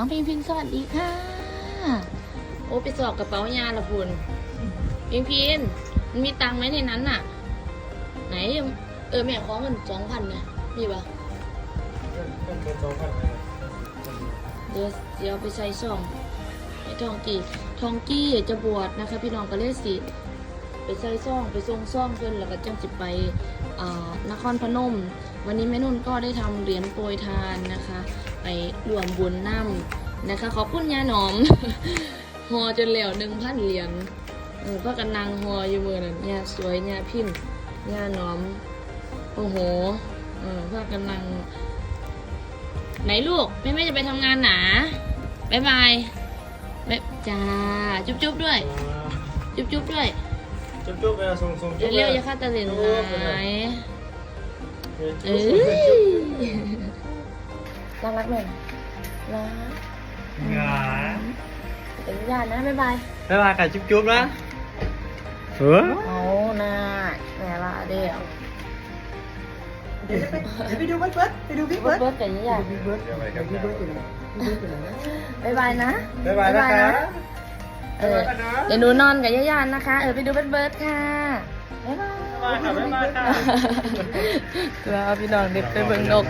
น้องพิงพิงสวัสดีค่ะ โอ้ไปสอบกระเป๋ายาละพุนพิงพิงมันมีตังไหมในนั้นน่ะ ไหนเออแม่ขอเงินสองพันเนี่ยมีปะเดี๋ยวเดี๋ยวไปใส่ซองให้ทองกี้ทองกี้จะบวชนะคะ พี่น้องก็เลยสิไปใส่ซองไปทรงซองเพิ่นแล้วก็จังสิไปอ่านครพนม วันนี้แม่นุ่นก็ได้ทำเหรียญโปรยทานนะคะ ไปรวมบุญน้ำนะคะ ขอบคุณยาหนอมหอจนแล้วหนึ่งพันเหรียญเออพ่อกันนางหออยู่มือนั่นยาสวยยาพิมพ์ยาหนอม โอ้โหเออพ่อกันนางไหนลูกแม่แม่จะไปทำงานหนาบ๊ายบายบ๊ายจ้าจุ๊บจุ๊บด้วย จุ๊บจุ๊บด้วย จุ๊บจุ๊บเวลาส่งส่งเร็วๆอย่าฆ่าตาเหลนหาย เอ้ยรักรักแม่รักหงาเป็นญาตินะบ๊ายบายบ๊ายบายค่ะจุ๊บจุ๊บนะเฮ้ยเอาน่าแม่ละเดียวเดี๋ยวจะไปเดี๋ยวไปดูเบิร์ดเบิร์ดไปดูบิ๊กเบิเบิร์ร์ดดเบิร์ดกับญาติบิ๊กเบิร์ดบิ๊กเบิร์ดอยู่ไหนบิ๊กเบิร์ดอยู่ไหนบ๊ายบายนะบ๊ายบายนะคะเออเดี๋ยวหนูนอนกับญาตินะคะ เออไปดูเบิร์ดเบิร์ดค่ะบ๊ายบายบ๊ายบาย ค่ะ บ๊ายบายค่ะ แล้วพี่น้องเด็กไปเบิ่งนก